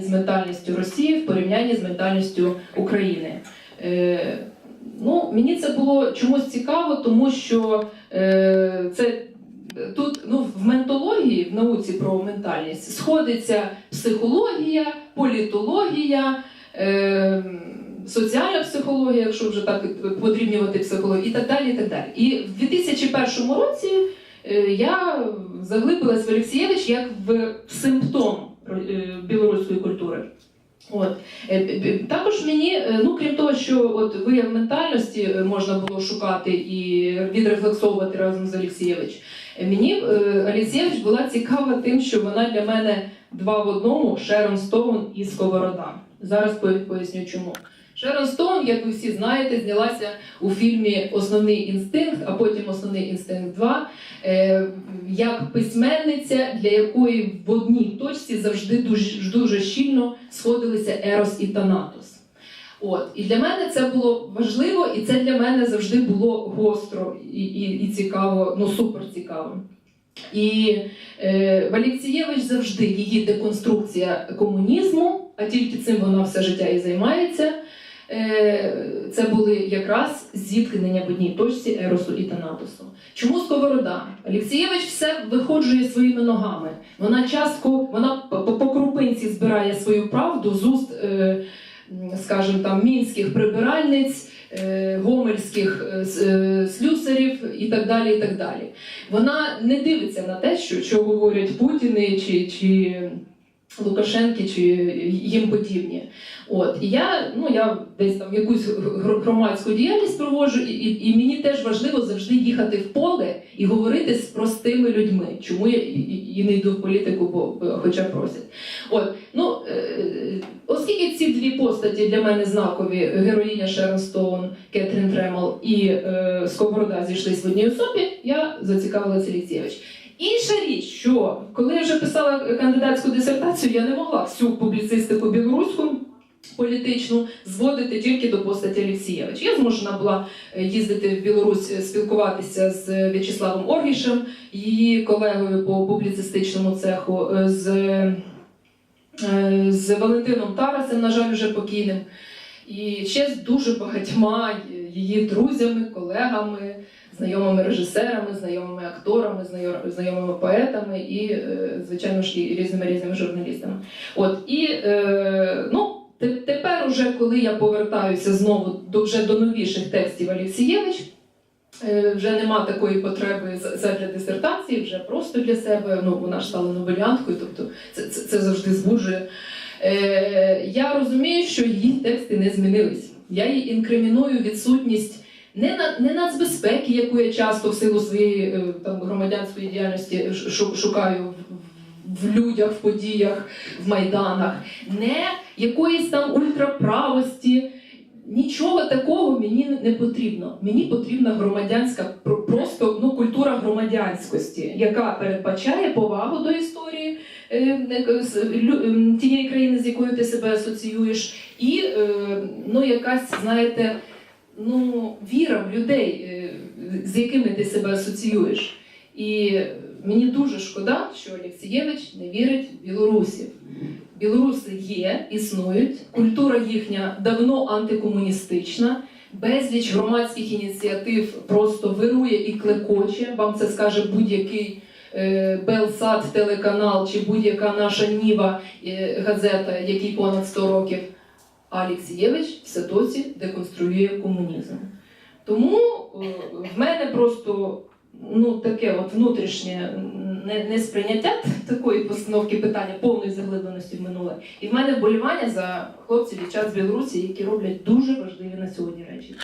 з ментальністю Росії в порівнянні з ментальністю України. Е, ну, мені це було чомусь цікаво, тому що е, це тут ну, в ментології, в науці про ментальність, сходиться психологія, політологія. Е, Соціальна психологія, якщо вже так подрівнювати психологію, і так далі. І так далі. І в 2001 році е, я заглибилась в Олексієвич як в симптом білоруської культури. От. Е, Також мені, е, ну крім того, що от вияв ментальності е, можна було шукати і відрефлексовувати разом з Олексієвич, е, мені е, Олексієвич була цікава тим, що вона для мене два в одному Шерон Стоун і Сковорода. Зараз поясню чому. Шерон Стоун, як ви всі знаєте, знялася у фільмі Основний інстинкт, а потім Основний інстинкт 2, е, як письменниця, для якої в одній точці завжди дуже, дуже щільно сходилися Ерос і Танатос. От. І для мене це було важливо, і це для мене завжди було гостро і, і, і цікаво, ну супер цікаво. І е, Валікцієвич завжди її деконструкція комунізму, а тільки цим вона все життя і займається. Е, це були якраз зіткнення в одній точці Еросу і Танатосу. Чому сковорода? Олексієвич все виходжує своїми ногами. Вона частку, вона по, крупинці збирає свою правду з уст, е, скажімо там, мінських прибиральниць, е, гомельських слюсарів і так далі. і так далі. Вона не дивиться на те, що, що говорять Путіни чи, чи Лукашенки, чи їм подібні. От і я, ну я десь там якусь громадську діяльність проводжу, і, і, і мені теж важливо завжди їхати в поле і говорити з простими людьми. Чому я і, і- не йду в політику, бо хоча просять. От ну е, оскільки ці дві постаті для мене знакові героїня Шерон Стоун, Кетрін Тремол і е, Сковорода зійшлись в одній особі, я зацікавилася Олексійович. Інша річ, що коли я вже писала кандидатську дисертацію, я не могла всю публіцистику білоруську політичну зводити тільки до постаті Олексієвич. Я змушена була е, їздити в Білорусь, е, спілкуватися з В'ячеславом Оргішем, її колегою по публіцистичному цеху, е, з, е, з Валентином Тарасем, на жаль, вже покійним. І ще з дуже багатьма її друзями, колегами, знайомими режисерами, знайомими акторами, знайомими поетами і, е, звичайно ж, і різними різними журналістами. От і е, ну. Тепер, уже коли я повертаюся знову до вже до новіших текстів Олексієвич, е, вже нема такої потреби задля дисертації, вже просто для себе. Ну вона ж стала новелянткою, тобто це, це, це завжди збуджує. Е, я розумію, що її тексти не змінились. Я їй інкриміную відсутність не, на, не нацбезпеки, яку я часто в силу своєї е, там, громадянської діяльності шу- шукаю в, людях, в подіях, в майданах, не якоїсь там ультраправості. Нічого такого мені не потрібно. Мені потрібна громадянська про- просто ну, культура громадянськості, яка передбачає повагу до історії е, е, тієї країни, з якою ти себе асоціюєш, і ну, якась, знаєте, ну, віра в людей, е, з якими ти себе асоціюєш. І мені дуже шкода, що Олексієвич не вірить в білорусів. Білоруси є, існують, культура їхня давно антикомуністична, безліч громадських ініціатив просто вирує і клекоче. Вам це скаже будь-який е, Белсат, телеканал чи будь-яка наша Ніва е, газета, якій понад 100 років. Алексієвич все досі деконструює комунізм. Тому е, в мене просто ну, таке от внутрішнє несприйняття такої постановки питання повної заглибленості в минуле. І в мене вболівання за хлопців і час з Білорусі, які роблять дуже важливі на сьогодні речі.